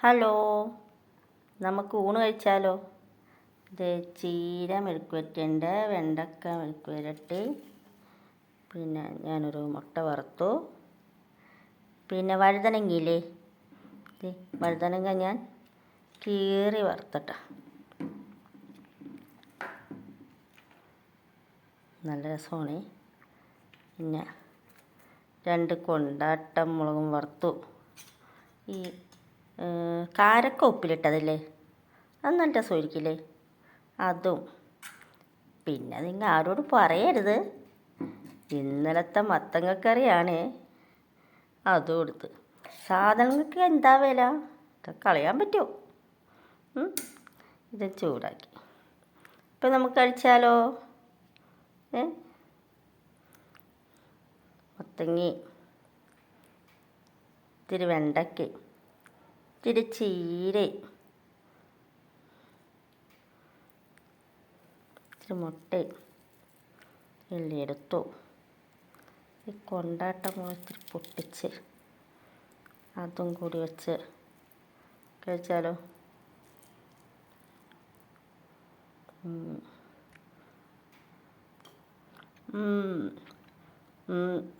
Hello നമുക്ക് ഊണ് കഴിച്ചാലോ? ഇത് ചീര മെഴുക്ക് വരട്ടുണ്ട് വെണ്ടക്ക മെഴുക്ക് വരട്ട് പിന്നെ ഞാനൊരു മുട്ട വറുത്തു. പിന്നെ വഴുതനങ്ങയില്ലേ? വഴുതനങ്ങ ഞാൻ കീറി വറുത്തട്ട. നല്ല രസമാണ്. പിന്നെ രണ്ട് കൊണ്ടാട്ടം മുളകും വറുത്തു. ഈ കാരക്ക ഉപ്പിലിട്ടതില്ലേ അത് നല്ല രസമായിരിക്കില്ലേ അതും. പിന്നെ നിങ്ങൾ ആരോടും പറയരുത്. ഇന്നലത്തെ മത്തങ്ങക്കറിയാണ് അതും എടുത്ത്. സാധനങ്ങൾക്ക് എന്താ വില? ഇതൊക്കെ കളയാൻ പറ്റുമോ ഇത് ചൂടാക്കി. ഇപ്പം നമുക്ക് കഴിച്ചാലോ? ഏ? മത്തങ്ങി ഇത്തിരി വെണ്ടയ്ക്ക. ഇത്തിരി ചീര. ഇത്തിരി മുട്ട എല്ലാം എടുത്തു. ഈ കൊണ്ടാട്ടം ഇത്തിരി പൊട്ടിച്ച് അതും കൂടി വെച്ച് കഴിച്ചാലോ.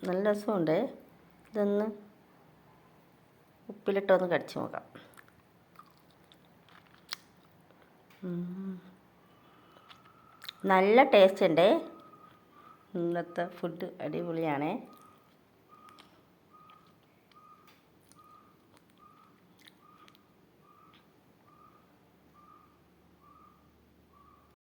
നല്ല രസമുണ്ട് ഇതൊന്ന്? ഉപ്പിലിട്ടൊന്ന് കടിച്ചു നോക്കാം. നല്ല ടേസ്റ്റ് ഉണ്ട്. ഇന്നത്തെ ഫുഡ് അടിപൊളിയാണേ.